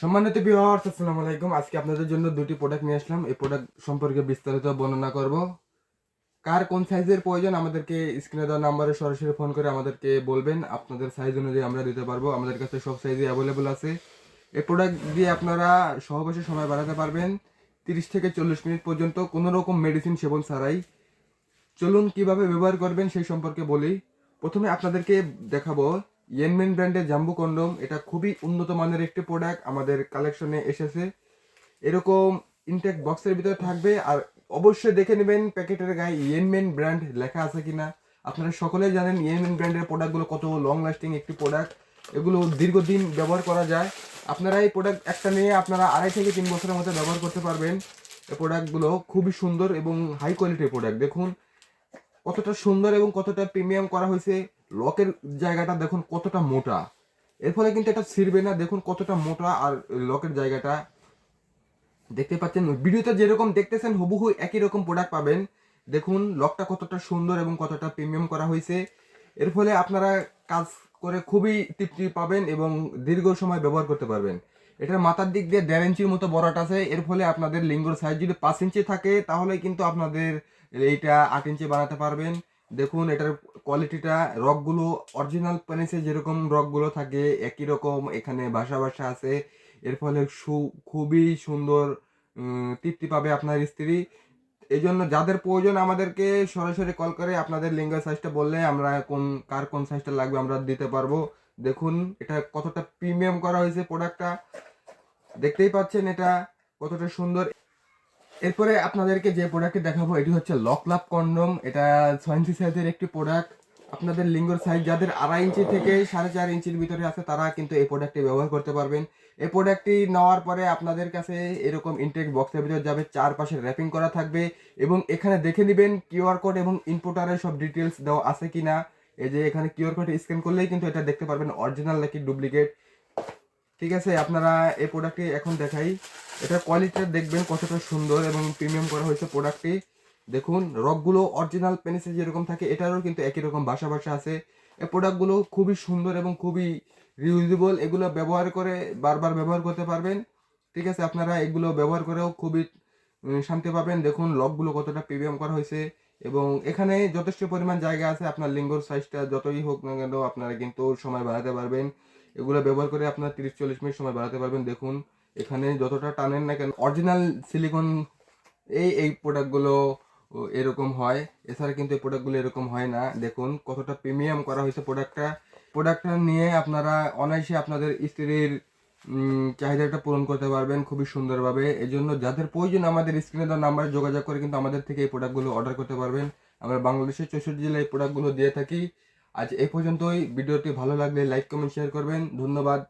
সম্মানিত ভিউয়ার্স আসসালামু আলাইকুম। আজকে আপনাদের জন্য দুটি প্রোডাক্ট নিয়ে আসলাম। এই প্রোডাক্ট সম্পর্কে বিস্তারিত বর্ণনা করব। কার কোন সাইজের প্রয়োজন আমাদেরকে স্ক্রিনে দেওয়া নাম্বারে সরাসরি ফোন করে আমাদেরকে বলবেন। আপনাদের সাইজ অনুযায়ী আমরা দিতে পারব। আমাদের কাছে সব সাইজে অ্যাভেলেবল আছে। এই প্রোডাক্ট দিয়ে আপনারা সহবাসে সময় বাড়াতে পারবেন। তিরিশ থেকে চল্লিশ মিনিট পর্যন্ত কোনো রকম মেডিসিন সেবন ছাড়াই। চলুন কীভাবে ব্যবহার করবেন সেই সম্পর্কে বলি। প্রথমে আপনাদেরকে দেখাবো ইয়েনমেন ব্র্যান্ডের জাম্বু কন্ডম এটা খুবই উন্নত মানের একটি প্রোডাক্ট আমাদের কালেকশনে এসেছে। এরকম ইনটেক বক্সের ভিতরে থাকবে, আর অবশ্যই দেখে নেবেন প্যাকেটের গায়ে ইয়েনমেন ব্র্যান্ড লেখা আছে কিনা। আপনারা সকলেই জানেন ইয়েনমেন ব্র্যান্ডের প্রোডাক্টগুলো কত লং লাস্টিং একটি প্রোডাক্ট এগুলো দীর্ঘদিন ব্যবহার করা যায়। আপনারা এই প্রোডাক্ট একটা নিয়ে আপনারা আড়াই থেকে তিন বছরের মধ্যে ব্যবহার করতে পারবেন। এই প্রোডাক্টগুলো খুবই সুন্দর এবং হাই কোয়ালিটির প্রোডাক্ট দেখুন, কতটা সুন্দর এবং কতটা প্রিমিয়াম করা হয়েছে। লকের জায়গাটা দেখুন কতটা মোটা। এর ফলে কিন্তু এটা ছিঁড়বে না, দেখুন কতটা মোটা আর লকের জায়গাটা। দেখতে পাচ্ছেন, ভিডিওতে যেরকম দেখতেছেন, হুবহু একই রকম প্রোডাক্ট পাবেন। দেখুন, লকটা কতটা সুন্দর এবং কতটা প্রিমিয়াম করা হয়েছে। এর ফলে আপনারা কাজ করে খুবই তৃপ্তি পাবেন এবং দীর্ঘ সময় ব্যবহার করতে পারবেন। এটার মাথার দিক দিয়ে দেড় ইঞ্চির মতো বড়টা আছে। এর ফলে আপনাদের লিঙ্গর সাইজ যদি পাঁচ ইঞ্চি থাকে, তাহলে কিন্তু আপনাদের এইটা আট ইঞ্চি বানাতে পারবেন। দেখুন, এটার কোয়ালিটিটা রকগুলো অরিজিনাল পেনিসে যেরকম রকগুলো থাকে, একই রকম এখানে ভাষা ভাষা আছে। এর ফলে সু, খুবই সুন্দর তৃপ্তি পাবে আপনার স্ত্রী। এই জন্য যাদের প্রয়োজন আমাদেরকে সরাসরি কল করে আপনাদের লিঙ্গ সাইজটা বললে আমরা কোন, কার কোন সাইজটা লাগবে আমরা দিতে পারব। দেখুন, এটা কতটা প্রিমিয়াম করা হয়েছে প্রোডাক্টটা দেখতেই পাচ্ছেন এটা কতটা সুন্দর। এরপরে আপনাদেরকে যে প্রোডাক্টটি দেখাবো, এটি হচ্ছে লক লাভ কন্ডম এটা ছয় সাইজের একটি প্রোডাক্ট আপনাদের লিঙ্গর সাইজ যাদের আড়াই ইঞ্চি থেকে সাড়ে চার ইঞ্চির ভিতরে আছে, তারা কিন্তু এই প্রোডাক্টটি ব্যবহার করতে পারবেন। এই প্রোডাক্টটি নেওয়ার পরে আপনাদের কাছে এরকম ইনটেক বক্সের ভিতরে যাবে, চারপাশে র্যাপিং করা থাকবে এবং এখানে দেখে নেবেন কিউআর কোড এবং ইনপুটারের সব ডিটেলস দেওয়া আছে কি না এই যে এখানে কিউআর কোড স্ক্যান করলেই কিন্তু এটা দেখতে পারবেন অরিজিনাল নাকি ডুপ্লিকেট ঠিক আছে, আপনারা এই প্রোডাক্টটি এখন দেখাই। এটার কোয়ালিটিটা দেখবেন কতটা সুন্দর এবং প্রিমিয়াম করা হয়েছে প্রোডাক্টটি দেখুন রকগুলো অরিজিনাল পেনিসে যেরকম থাকে, এটারও কিন্তু একই রকম ভাষা ভাষা আছে। এই প্রোডাক্টগুলো খুবই সুন্দর এবং খুবই রিউজেবল এগুলো ব্যবহার করে বারবার ব্যবহার করতে পারবেন। ঠিক আছে, আপনারা এগুলো ব্যবহার করেও খুবই শান্তি পাবেন। দেখুন লকগুলো কতটা প্রিমিয়াম করা হয়েছে এবং এখানে যথেষ্ট পরিমাণ জায়গা আছে। আপনার লিঙ্গর সাইজটা যতই হোক না কেন, আপনারা কিন্তু সময় বাড়াতে পারবেন। এগুলো ব্যবহার করে আপনার তিরিশ, চল্লিশ মিনিট সময় বাড়াতে পারবেন। দেখুন, এখানে যতটা টানেন না কেন অরিজিনাল সিলিকন এই এই প্রোডাক্টগুলো এরকম হয়। এছাড়া কিন্তু এই প্রোডাক্টগুলো এরকম হয় না। দেখুন, কতটা প্রিমিয়াম করা হয়েছে প্রোডাক্টটা প্রোডাক্টটা নিয়ে আপনারা অনায়াসে আপনাদের স্ত্রীর চাহিদাটা পূরণ করতে পারবেন খুবই সুন্দরভাবে। এই জন্য যাদের প্রয়োজন, আমাদের স্ক্রিনে দেওয়া নাম্বারে যোগাযোগ করে কিন্তু আমাদের থেকে এই প্রোডাক্টগুলো অর্ডার করতে পারবেন। আমরা বাংলাদেশের চৌষট্টি জেলায় এই প্রোডাক্টগুলো দিয়ে থাকি। আজ এ পর্যন্তই। ভিডিওটি ভালো লাগলে লাইক কমেন্ট শেয়ার করবেন। ধন্যবাদ।